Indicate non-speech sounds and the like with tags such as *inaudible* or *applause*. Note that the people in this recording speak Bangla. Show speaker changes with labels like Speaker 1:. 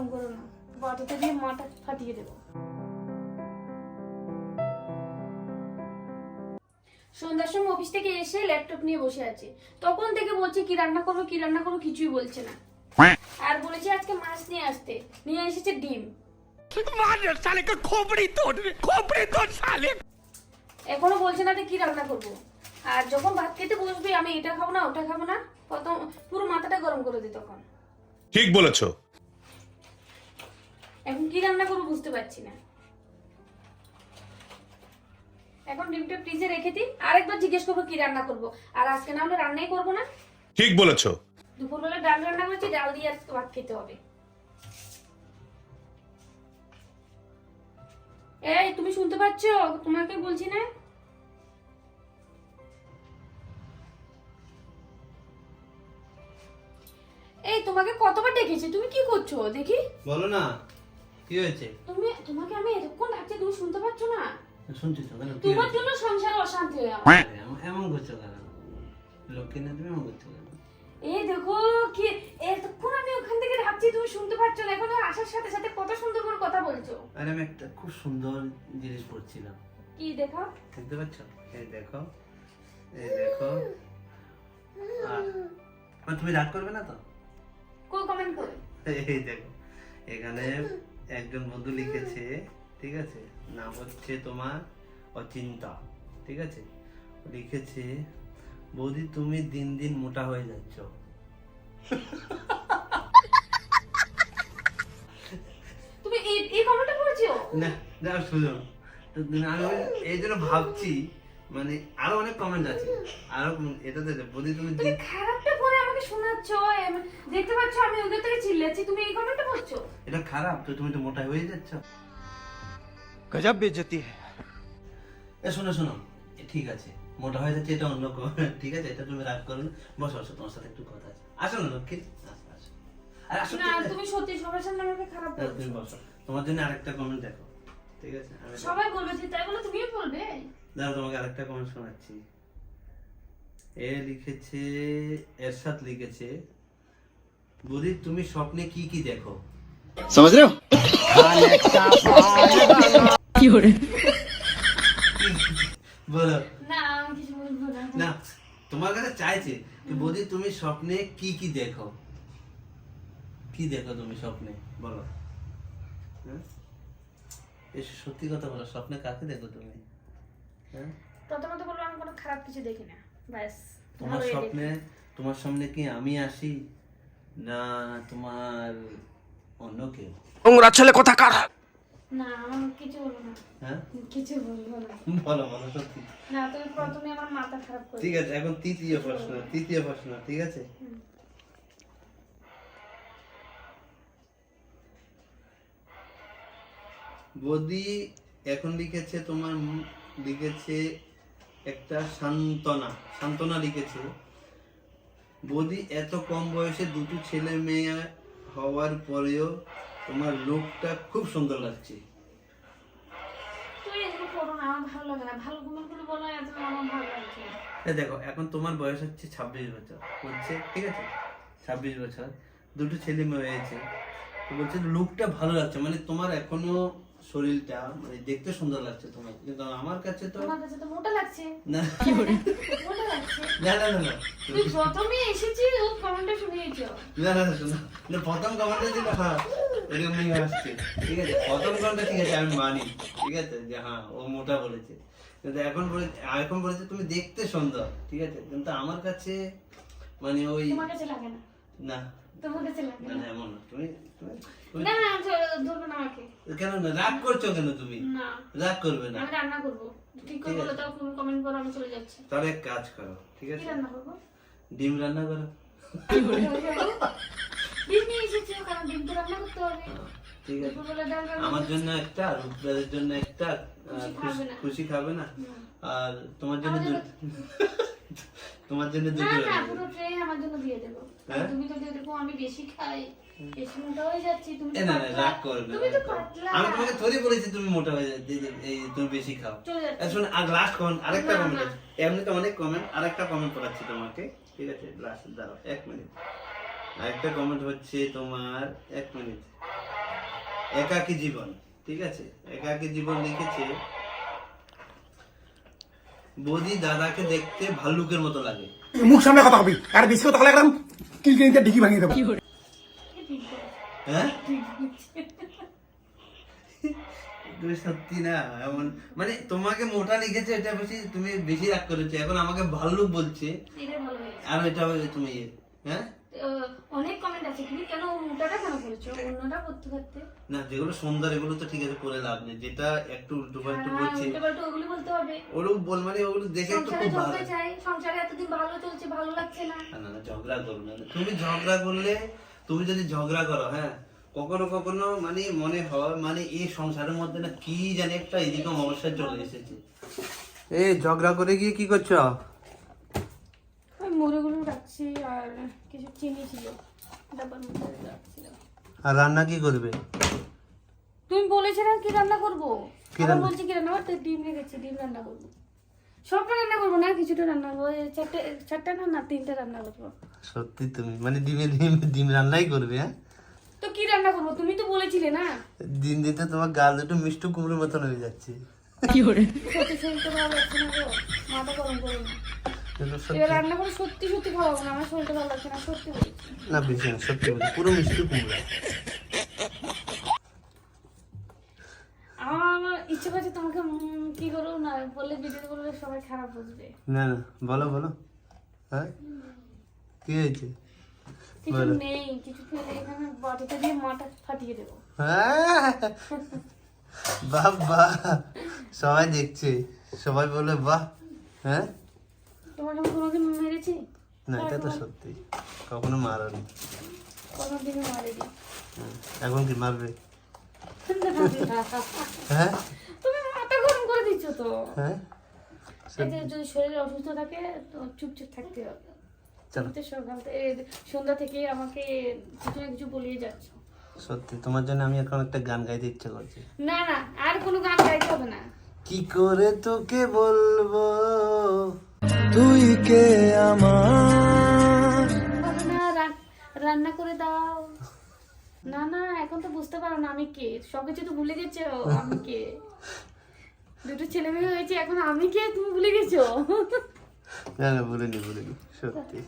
Speaker 1: গরম করো না। বাটাতে দিয়ে মাটা ফাটিয়ে দেবো। সন্ধ্যার সময় অফিস থেকে এসে ল্যাপটপ নিয়ে বসে আছে। তখন থেকে বলছে কি রান্না করব কি রান্না করব কিছুই বলছে না। আর বলেছে আজকে মাছ নিয়ে আসতে। নিয়ে এসেছে ডিম। এখনও বলছে না কি রান্না করব। আর যখন ভাত খেতে বসবি আমি এটা খাব না ওটা খাব না। কত পুরো মাথাটা গরম করে দিই তখন।
Speaker 2: ঠিক বলেছ।
Speaker 1: রান্না করব বুঝতে পারছি না। এখন ডিমটা ফ্রিজে রেখে দিই আরেকবার জিজ্ঞেস করব কি রান্না করব। আর আজকে না হলে রান্নাই করব না।
Speaker 2: ঠিক বলেছ।
Speaker 1: দুপুরবেলা ডাল রান্না করেছি ডাল দিয়ে আজকে ভাত খেতে হবে। এই তুমি শুনতে পাচ্ছ? তোমাকে বলছি না? এই তোমাকে কতবার ডেকেছি? তুমি কি করছ? দেখি।
Speaker 3: বলো না। কি হয়েছে?
Speaker 1: তুমি তোমাকে আমি এতক্ষণ ডাকছি তুমি শুনতে পাচ্ছ না?
Speaker 3: শুনছি তো কেন?
Speaker 1: তোমার জন্য সংসারে অশান্তি হয়ে আমার
Speaker 3: এমন- করছ কেন? লক্ষ্মী না তুমি এমন করছ কেন?
Speaker 1: এই দেখো কি এতক্ষণ আমি ওখান থেকে ডাকছি তুমি শুনতে পাচ্ছ না। এখন আসার সাথে সাথে কত সুন্দর করে কথা বলছো।
Speaker 3: আরে আমি একটা খুব সুন্দর জিনিস পড়ছিলাম।
Speaker 1: কি দেখো?
Speaker 3: দেখতে পাচ্ছ? এই দেখো এই দেখো। আর তুমি রাগ করবে না তো?
Speaker 1: কই কমেন্ট করে।
Speaker 3: এই দেখো এখানে একজন বন্ধু লিখেছে ঠিক আছে? নাম হচ্ছে তোমার অচিন্তা ঠিক আছে? লিখেছে বৌদি তুমি দিন দিন মোটা হয়ে যাচ্ছ।
Speaker 1: তুমি এই কমেন্টটা করেছ
Speaker 3: না না শুনো তো আমি এই জন্য ভাবছি মানে আরও অনেক কমেন্ট আছে। আরও এটাতে বৌদি তুমি
Speaker 1: তুমি করছ দেখতে পাচ্ছ আমি ওদের থেকে চিল্লাচ্ছি। তুমি এই কমেন্ট করছ
Speaker 3: এটা খারাপ তো তুমি তো মোটা হয়ে যাচ্ছ।
Speaker 4: গজব বেজতি
Speaker 3: এ শোনো শোনো। ঠিক আছে। মোটা হয়ে যাচ্ছে এটা অন্য ঠিক আছে এটা তুমি রাগ করো না। বসো বসো তোমার সাথে একটু কথা আছে। আসো না লক্ষ্মী। আসো
Speaker 1: না
Speaker 3: তুমি
Speaker 1: সত্যি সবার সামনে আমাকে খারাপ
Speaker 3: হ্যাঁ,
Speaker 1: বলছো।
Speaker 3: তুমি বসো। তোমার জন্য আরেকটা কমেন্ট দেখো। ঠিক আছে
Speaker 1: সবাই বলবে যে তাই বলে তুমিও বলবে?
Speaker 3: দাঁড়াও তোমাকে আরেকটা কমেন্ট শোনাচ্ছি। এ লিখেছে এরশাদ লিখেছে বুড়ি তুমি স্বপ্নে কি কি দেখো?
Speaker 4: সমাজ কি করে
Speaker 3: বলো।
Speaker 1: না
Speaker 3: তোমার কাছে চাইছে যে বৌদি তুমি স্বপ্নে কি কি দেখো? কি দেখো তুমি স্বপ্নে? বলো। হ্যাঁ? সত্যি কথা বলো স্বপ্নে কাকে দেখো তুমি? হ্যাঁ?
Speaker 1: প্রথমত বলব আমি কোনো খারাপ কিছু দেখি না ব্যাস
Speaker 3: তোমার স্বপ্নে তোমার সামনে কি আমি আসি? না তোমার অন্য কেউ?
Speaker 4: নোংরা ছেলে কোথাকার?
Speaker 1: না আমার কিছু বলব না।
Speaker 3: হ্যাঁ?
Speaker 1: কিছু বলব না। *laughs*
Speaker 3: বলো বলো সত্যি।
Speaker 1: না তুমি প্রথমে আমার মাথা খারাপ করে
Speaker 3: ঠিক আছে এখন তৃতীয় প্রশ্ন তৃতীয় প্রশ্ন ঠিক আছে। বদি এখন লিখেছে তোমার লিখেছে একটা সান্ত্বনা সান্ত্বনা লিখেছে। বদি এত কম বয়সে দুটো ছেলে মেয়ে হওয়ার পরেও তোমার লুকটা খুব সুন্দর লাগছে। দেখো এখন তোমার বয়স হচ্ছে ছাব্বিশ বছর। বলছে ঠিক আছে? ছাব্বিশ বছর। দুটো ছেলে মেয়ে হয়েছে। বলছে লুকটা ভালো লাগছে। মানে তোমার এখনও শরীরটা মানে দেখতে সুন্দর লাগছে তোমার কিন্তু আমার কাছে তো
Speaker 1: তোমার কাছে তো মোটা লাগছে।
Speaker 3: না।
Speaker 1: মোটা লাগছে।
Speaker 3: না না না না
Speaker 1: তুই প্রথমে এসেছি ও কমেন্টটা শুনিয়েছো
Speaker 3: না না শোনো। না প্রথম কমেন্টে ছিল হ্যাঁ এরকমই আসছে। ঠিক আছে? প্রথম ঠিক আছে আমি মানি। ঠিক আছে? যে হ্যাঁ ও মোটা বলেছে। কিন্তু এখন বলে এখন বলেছে তুমি দেখতে সুন্দর। ঠিক আছে? কিন্তু আমার কাছে মানে ওই
Speaker 1: তোমার কাছে লাগে না।
Speaker 3: না।
Speaker 1: তোমার কাছে লাগে।
Speaker 3: না
Speaker 1: না
Speaker 3: না এমন না। তুমি তুমি তুমি-
Speaker 1: না না ধরবে না আমাকে।
Speaker 3: কেন না রাগ করছ কেন তুমি?
Speaker 1: না।
Speaker 3: রাগ করবে না।
Speaker 1: আমি রান্না করব। ঠিক করে বলো তাও তুমি কমেন্ট করো আমি চলে যাচ্ছি।
Speaker 3: তাহলে এক কাজ করো ঠিক আছে?
Speaker 1: রান্না করব?
Speaker 3: ডিম রান্না করো।
Speaker 1: ডিম নিয়ে এসেছি কারণ ডিম তো রান্না করতে হবে।
Speaker 3: ঠিক আছে।
Speaker 1: দুপুরবেলা ডাল রান্না
Speaker 3: আমার জন্য একটা আর জন্য একটা
Speaker 1: খুশি খাবে না।
Speaker 3: আর তোমার জন্য *laughs* তোমার জন্য
Speaker 1: না
Speaker 3: দুটো
Speaker 1: না
Speaker 3: রান্না
Speaker 1: পুরো। ট্রে আমার জন্য দিয়ে দেবো।
Speaker 3: হ্যাঁ?
Speaker 1: তুমি তো দিয়ে দেবো আমি বেশি খাই। বেশি মোটা হয়ে যাচ্ছি তুমি
Speaker 3: না না রাগ করবে
Speaker 1: তুমি তো পাতলা।
Speaker 3: আমি তোমাকে থরি বলেছি তুমি মোটা হয়ে যাবে এই তুমি বেশি খাও।
Speaker 1: যাচ্ছি।
Speaker 3: শোনো আর লাস্ট কমেন্ট আরেকটা কমেন্ট এমনি তো অনেক কমেন্ট আরেকটা কমেন্ট করাচ্ছি তোমাকে ঠিক আছে? লাস্ট দাঁড়াও এক মিনিট আরেকটা কমেন্ট হচ্ছে তোমার এক মিনিট একাকী জীবন ঠিক আছে? একাকী জীবন লিখেছে বৌদি দাদাকে দেখতে ভাল্লুকের মতো লাগে।
Speaker 5: মুখ সামনে কথা কবি। আর বেশি কথা লাগলাম কিল কিনতে ঢিকি ভাঙিয়ে দেবো।
Speaker 3: হ্যাঁ? *laughs* তুমি সত্যি না এমন। মানে তোমাকে মোটা লিখেছে এটা বেশি তুমি বেশি রাগ করেছ। এখন আমাকে ভাল্লুক বলছে। আর এটা তুমি ইয়ে, হ্যাঁ?
Speaker 1: অনেক কমেন্ট আছে কিন্তু কেন কেন করেছ? অন্যটা করতে করতে?
Speaker 3: না যেগুলো সুন্দর এগুলো তো ঠিক আছে পরে লাভ নেই। যেটা একটু উল্টো পাল্টু
Speaker 1: হ্যাঁ
Speaker 3: বলছে
Speaker 1: উল্টো পাল্টা ওগুলো বলতে হবে।
Speaker 3: ওগুলো বল মানে ওগুলো দেখে একটু খুব ভালো।
Speaker 1: ঝগড়া চাই সংসারে এতদিন ভালো চলছে ভালো লাগছে না।
Speaker 3: না, না ঝগড়া করো না। তুমি ঝগড়া করলে তুমি যদি ঝগড়া করো হ্যাঁ কখনো কখনো মানে মনে হয় মানে এই সংসারের মধ্যে না কি জানি একটা এদিকে সমস্যা চলে এসেছে। এই ঝগড়া করে গিয়ে কি করছ?
Speaker 1: মুড়িগুলো রাখছি আর কিছু চিনি ছিল। ডাব্বার মধ্যে রাখছিলাম।
Speaker 3: আর রান্না কি করবে?
Speaker 1: তুমি বলেছিলে কি রান্না করব?
Speaker 3: কি রান্না?
Speaker 1: বলছি কি রান্না? করতে ডিম রেখেছি ডিম রান্না করব। সবটা রান্না করব না? কিছুটা রান্না করব। চারটে চারটা না না তিনটে রান্না করব।
Speaker 3: সত্যি তুমি মানে ডিমে ডিম ডিম রান্নাই করবে হ্যাঁ?
Speaker 1: তো কি রান্না করব? তুমি তো বলেছিলে না?
Speaker 3: দিন দিতে তোমার গাল দুটো মিষ্টি কুমড়োর মতন হয়ে যাচ্ছে।
Speaker 1: সত্যি শরীরটা ভালো লাগছে না গো। মাথা গরম করে না। রান্না করে সত্যি সত্যি খাওয়াবো না আমার শরীরটা ভালো লাগছে না সত্যি
Speaker 3: না সত্যি বলছি পুরো মিষ্টি কুমড়ো।
Speaker 1: আমার ইচ্ছে করছে তোমাকে উম, কি করব না বললে ভিডিও করলে সবাই খারাপ বুঝবে।
Speaker 3: না না বলো বলো। হ্যাঁ? কি হয়েছে?
Speaker 1: কিছু নেই কিছু ফেলে এখানে বাটিতে দিয়ে মাটা ফাটিয়ে দেবো।
Speaker 3: হ্যাঁ। বাহ বাহ। সবাই দেখছে সবাই বলে বাহ হ্যাঁ?
Speaker 1: তোমাকে আমি কোনোদিন মেরেছি?
Speaker 3: না এটা তো সত্যি। কখনো মারনি।
Speaker 1: কোনোদিনও মারিনি?
Speaker 3: এখন কি মারবে? হ্যাঁ?
Speaker 1: তুমি মাথা গরম করে দিচ্ছ তো।
Speaker 3: হ্যাঁ?
Speaker 1: যদি শরীর অসুস্থ থাকে তো চুপচাপ থাকতে হবে। সন্ধ্যা থেকে আমাকে কিছু না কিছু বলিয়ে যাচ্ছ।
Speaker 3: সত্যি তোমার জন্য আমি এখন একটা গান গাইতে ইচ্ছে করছি।
Speaker 1: না না আর কোনো গান গাইতে হবে না।
Speaker 3: কি করে তোকে বলব?
Speaker 4: তুই কে আমার?
Speaker 1: রান্না করে দাও। না না এখন তো বুঝতে পারো না আমি কে। সবকিছু তো ভুলে গেছো আমি কে? দুটো ছেলে মেয়ে হয়েছে এখন আমি কে তুমি ভুলে গেছো?
Speaker 3: না না বলিনি বলিনি সত্যি।